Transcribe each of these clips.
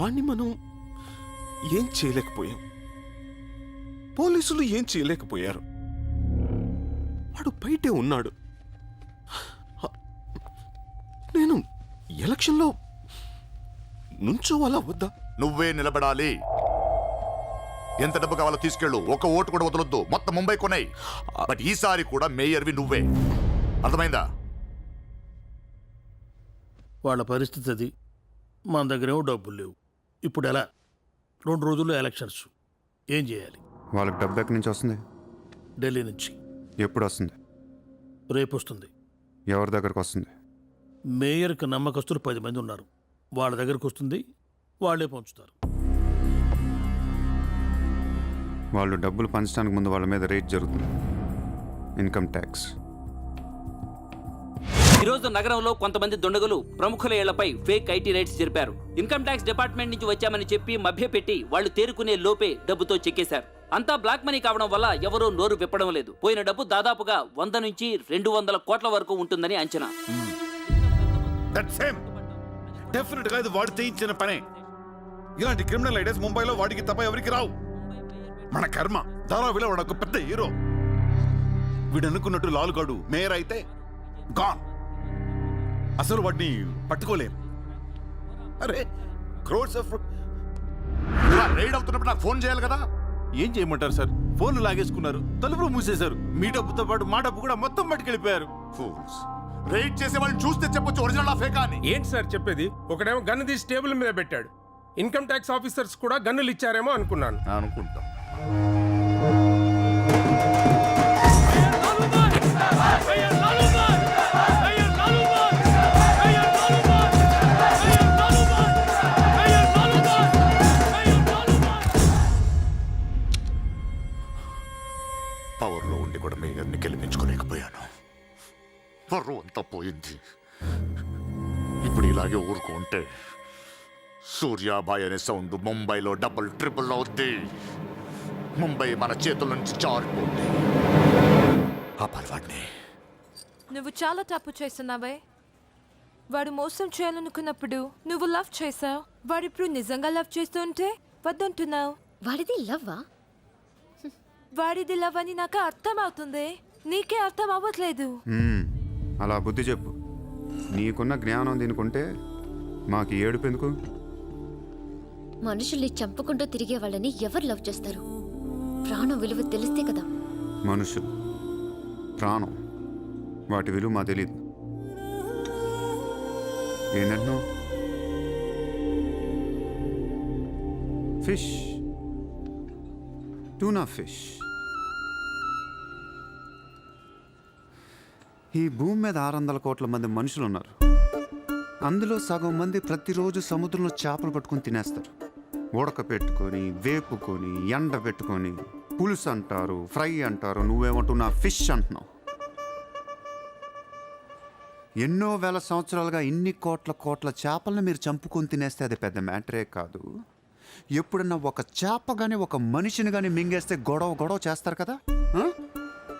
వాణ్ణి మనం ఏం చేయలేకపోయాం. పోలీసులు ఏం చేయలేకపోయారు. వాడు బయటే ఉన్నాడు. నేను ఎలక్షన్లో నుంచోవాలా వద్దా? నువ్వే నిలబడాలి. ఎంత డబ్బు కావాలో తీసుకెళ్ళు. ఒక ఓటు కూడా వదలొద్దు. మొత్తం ముంబై కొన్నాయి బట్ ఈసారి కూడా మేయర్వి నువ్వే. అర్థమైందా? వాళ్ళ పరిస్థితి అది. మన దగ్గరేమో డబ్బులు లేవు. ఇప్పుడు ఎలా? రెండు రోజుల్లో ఎలక్షన్స్. ఏం చేయాలి? వాళ్ళకి డబ్బు ఎక్కడి నుంచి వస్తుంది. ఢిల్లీ నుంచి. ఎప్పుడు వస్తుంది? రేపు వస్తుంది. ఎవరి దగ్గరకు వస్తుంది? మేయర్కి నమ్మకస్తులు పది మంది ఉన్నారు. వాళ్ళ దగ్గరకు వస్తుంది. వాళ్ళే పంచుతారు. వాళ్ళు డబ్బులు పంచడానికి ముందు వాళ్ళ మీద రేట్ జరుగుతుంది. Income tax. ఈ నగరంలో కొంతమంది దుండగులు ప్రముఖుల ఏళ్ళపై ఫేక్ ఐటీ రైట్స్ జరిపారు. ఇన్కమ్ ట్యాక్స్ డిపార్ట్మెంట్ నుంచి వచ్చామని చెప్పి మభ్యపెట్టి వాళ్ళు తేరుకునే లోపే డబ్బుతో చెక్కేశారు. అంతా బ్లాక్ మనీ కావడం వల్ల ఎవరూ నోరు విప్పడం లేదు. పోయిన డబ్బు దాదాపుగా వంద నుంచి రెండు వందల కోట్ల వరకు ఉంటుందని అంచనా. డెఫినెట్గా ఇది వాడు చేయించిన పనే. ఇలాంటి క్రిమినల్ ఐడియాస్ ముంబైలో వాడికి తప్ప ఎవరికి రావు. మన కర్మ ధారావిలో వాడు ఒక పెద్ద హీరో. వీడు అనుకున్నట్టు లాలుగాడు మేయర్ అయితే గాన్ అసలు వాడిని పట్టుకోలేం అరే క్రోడ్స్ ఆఫ్ రైడ్ అవుతున్నప్పుడు నాకు ఫోన్ చేయాలి కదా ఏం చేయమంటారు సార్ ఫోన్లు లాగేసుకున్నారు తలుపులు మూసేశారు మీ డబ్బుతో పాటు మా డబ్బు కూడా మొత్తం పట్టుకెళ్ళిపోయారు Fools. రైడ్ చేసే వాళ్ళని చూస్తే చెప్పొచ్చు ఒరిజినల్ ఆ ఫేకా అని ఏంటి సార్ చెప్పేది ఒకడేమో గన్ను తీసి టేబుల్ మీద పెట్టాడు ఇన్కమ్ ట్యాక్స్ ఆఫీసర్స్ కూడా గన్నులు ఇచ్చారేమో అనుకున్నాను అనుకుంటా పవర్లో పోయింది. ఇప్పుడు ఇలాగే ఊరుకుంటే సూర్యాబాయ్ అనే సౌండ్ ముంబైలో డబుల్ ట్రిపుల్ అవుద్ది. ముంబై మన చేతుల నుంచి జారిపోద్ది. ఆ పర్వాడిని. నువ్వు చాలా తప్పు చేస్తున్నావే. వాడు మోసం చేయాలనుకున్నప్పుడు నువ్వు లవ్ చేసావు వాడు ఇప్పుడు నిజంగా లవ్ చేస్తుంటే వద్దంటున్నావు. వాడిది లవ్వా? వాడిది లవ్ అని నాకు అర్థం అవుతుంది నీకే అర్థం అవ్వట్లేదు మ్మ్. అలా బుద్ధి చెప్పు. నీకున్న జ్ఞానం దీనికుంటే మాకు ఏడుపు ఎందుకు? మనుషుల్ని చంపుకుంటూ తిరిగే వాళ్ళని ఎవరు లవ్ చేస్తారు? ప్రాణం విలువ తెలిస్తే కదా. మనుషులు ప్రాణం వాటి విలువ మా తెలీదు. ఏంటంటున్నావు? ఫిష్. Tuna fish. ఈ భూమి మీద ఆరు వందల కోట్ల మంది మనుషులు ఉన్నారు అందులో సగం మంది ప్రతిరోజు సముద్రంలో చేపలు పట్టుకొని తినేస్తారు. ఉడక పెట్టుకొని వేపుకొని ఎండ పెట్టుకొని పులుసు అంటారు ఫ్రై అంటారు నువ్వేమంటున్నా ఫిష్ అంటున్నావు. ఎన్నో వేల సంవత్సరాలుగా ఇన్ని కోట్ల కోట్ల చేపలను మీరు చంపుకొని తినేస్తే అది పెద్ద మ్యాటరే కాదు. ఎప్పుడన్నా ఒక చేప కానీ ఒక మనిషిని కానీ మింగేస్తే గొడవ గొడవ చేస్తారు కదా?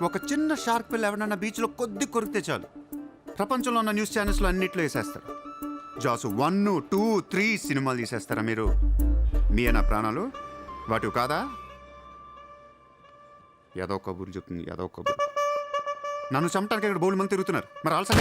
ఒక చిన్న షార్క్ పిల్ల ఎవరన్నా బీచ్లో కొద్ది కొరికితే చాలు. ప్రపంచంలో ఉన్న న్యూస్ ఛానల్స్లో అన్నిట్లో వేసేస్తారు. జాసు వన్ టూ త్రీ సినిమాలు తీసేస్తారా మీరు? మీ నా ప్రాణాలు? వాటివి కాదా? ఏదో కబుర్లు చెప్తుంది ఏదో కబుర్లు. నన్ను చంపడానికి ఇక్కడ బోల్డ్ మంది తిరుగుతున్నారు. మరి వాళ్ళ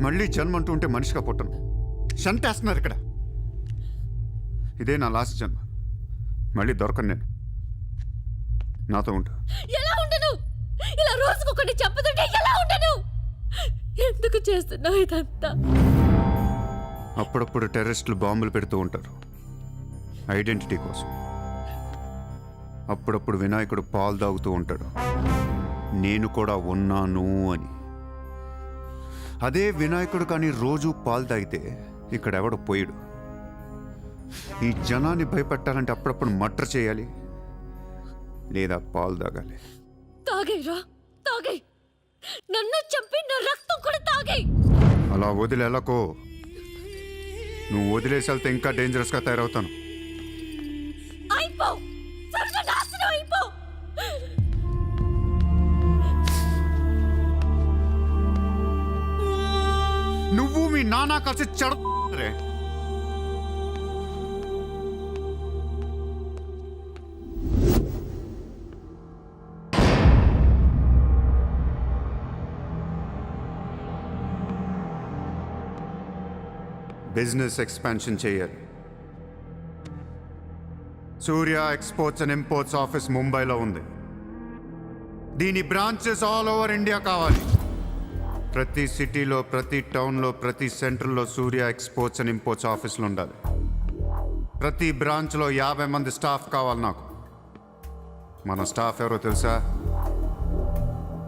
మళ్ళీ జన్మ అంటూ ఉంటే మనిషిగా పుట్టను. షంటేస్తున్నారు ఇక్కడ. ఇదే నా లాస్ట్ జన్మ. మళ్ళీ దొరకను నేను. నాతో ఉంటు ఎలా ఉండను? ఇలా రోజుకొకటి చంపుతుంటే ఎలా ఉండను? చేస్తున్నావు ఇదంతా? అప్పుడప్పుడు టెర్రరిస్టులు బాంబులు పెడుతూ ఉంటారు. ఐడెంటిటీ కోసం. అప్పుడప్పుడు వినాయకుడు పాలు తాగుతూ ఉంటాడు. నేను కూడా ఉన్నాను అని. అదే వినాయకుడు కానీ రోజు పాలు తాగితే ఇక్కడ ఎవడు పోయిడు. ఈ జనాన్ని భయపెట్టాలంటే అప్పుడప్పుడు మట్ర చేయాలి. లేదా పాలు తాగాలి. తాగేరా తాగే నన్ను చంపి నా రక్తం కూడా తాగే అలా వదిలి వెళ్ళకో నువ్వు వదిలేసి వెళ్తే ఇంకా డేంజరస్గా తయారవుతాను. అయిపో నువ్వు మీ కలిసి చెడరే బిజినెస్ ఎక్స్పాన్షన్ చేయాలి Surya exports and imports office ముంబైలో ఉంది. దీని బ్రాంచెస్ ఆల్ ఓవర్ ఇండియా కావాలి. ప్రతి సిటీలో ప్రతి టౌన్లో ప్రతి సెంటర్లో సూర్య ఎక్స్పోర్ట్స్ అండ్ ఇంపోర్ట్స్ ఆఫీసులు ఉండాలి. ప్రతి బ్రాంచ్లో యాభై మంది స్టాఫ్ కావాలి నాకు. మన స్టాఫ్ ఎవరో తెలుసా?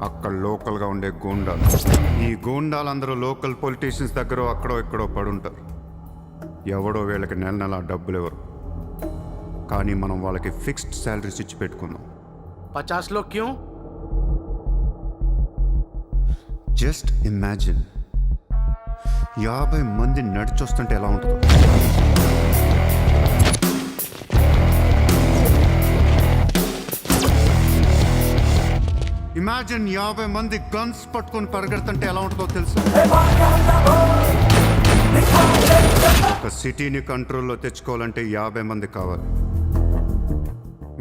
అక్కడ లోకల్గా ఉండే గూండాలు. ఈ గూండాలందరూ లోకల్ పొలిటీషియన్స్ దగ్గర అక్కడో ఇక్కడో పడుంటారు. ఎవడో వీళ్ళకి నెల నెల డబ్బులు ఎవరు కానీ మనం వాళ్ళకి ఫిక్స్డ్ శాలరీస్ ఇచ్చి పెట్టుకుందాం పచాస్లో క్యూ? జస్ట్ ఇమాజిన్ యాభై మంది నడిచొస్తుంటే ఎలా ఉంటుందో. ఇమాజిన్ యాభై మంది గన్స్ పట్టుకొని పరిగెడుతుంటే ఎలా ఉంటుందో తెలుసు? ఒక సిటీని కంట్రోల్లో తెచ్చుకోవాలంటే యాభై మంది కావాలి.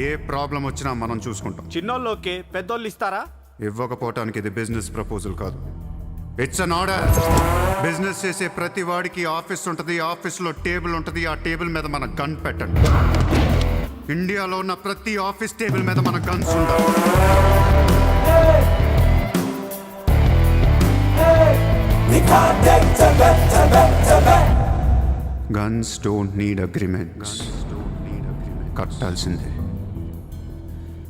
ఏ ప్రాబ్లం వచ్చినా మనం చూసుకుంటాం. చిన్నోళ్ళు ఓకే పెద్దోళ్ళు ఇస్తారా? ఇవ్వకపోవటానికి ఇది బిజినెస్ ప్రపోజల్ కాదు. ఇట్స్ అన్ ఆర్డర్ బిజినెస్ చేసే ప్రతి వాడికి ఆఫీస్ ఉంటుంది ఆఫీస్లో టేబుల్ ఉంటుంది ఆ టేబుల్ మీద మన గన్ పెట్టండి. ఇండియాలో ఉన్న ప్రతి ఆఫీస్ టేబుల్ మీద మన గన్స్ ఉండాలి. గన్స్ డోంట్ నీడ్ అగ్రిమెంట్స్ కట్టాల్సిందే.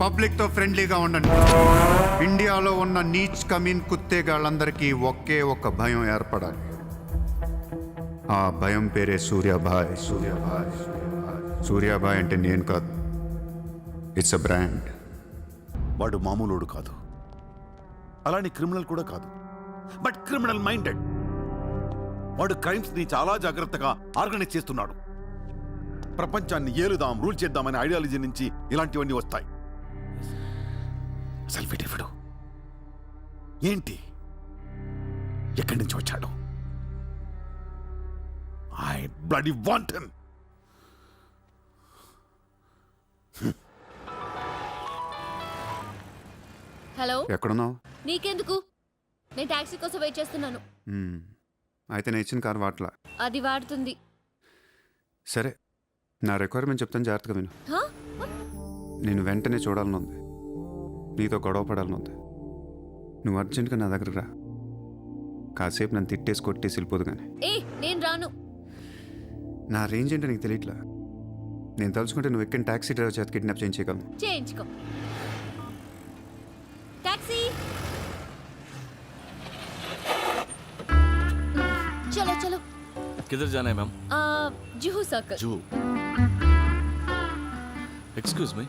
పబ్లిక్తో ఫ్రెండ్లీగా ఉండండి. ఇండియాలో ఉన్న నీచ్ కమీన్ కుత్తేగాళ్ళందరికీ ఒకే ఒక భయం ఏర్పడాలి. ఆ భయం పేరే సూర్యాభాయ్ సూర్యాభాయ్ సూర్యాభాయ్. అంటే నేను కాదు. ఇట్స్ అ బ్రాండ్ వాడు మామూలుడు కాదు. అలాని క్రిమినల్ కూడా కాదు. But criminal minded. వాడు క్రైమ్స్ని చాలా జాగ్రత్తగా ఆర్గనైజ్ చేస్తున్నాడు. ప్రపంచాన్ని ఏలుదాం రూల్ చేద్దామనే ఐడియాలజీ నుంచి ఇలాంటివన్నీ వస్తాయి. వీడెవడు ఏంటి? ఎక్కడి నుంచి వచ్చాడు? I bloody want him hello? ఎక్కడున్నావు? నీకెందుకు? నేను టాక్సీ కోసం వెయిట్ చేస్తున్నాను. అయితే నేను ఇచ్చిన కారు వాట్లా అది వాడుతుంది. సరే. నా రిక్వైర్మెంట్ చెప్తాను జాగ్రత్తగా విను. హా? నేను వెంటనే చూడాలని ఉంది. నీతో గొడవ పడాలని ఉంది నువ్వు అర్జెంటుగా నా దగ్గరకు రా కాసేపు నన్ను తిట్టేసి కొట్టేసి వెళ్ళిపోదు కానీ ఏ నేను రాను నా రేంజ్ ఏంటో నీకు తెలియట్లా నేను తలుచుకుంటే నువ్వు ఎక్కిన టాక్సీ డ్రైవర్ చేత కిడ్నాప్ చేయించగలను చేయించుకో టాక్సీ చలో చలో किधर जाना है मैम ఆ, జుహు సర్కిల్ जू एक्सक्यूज मी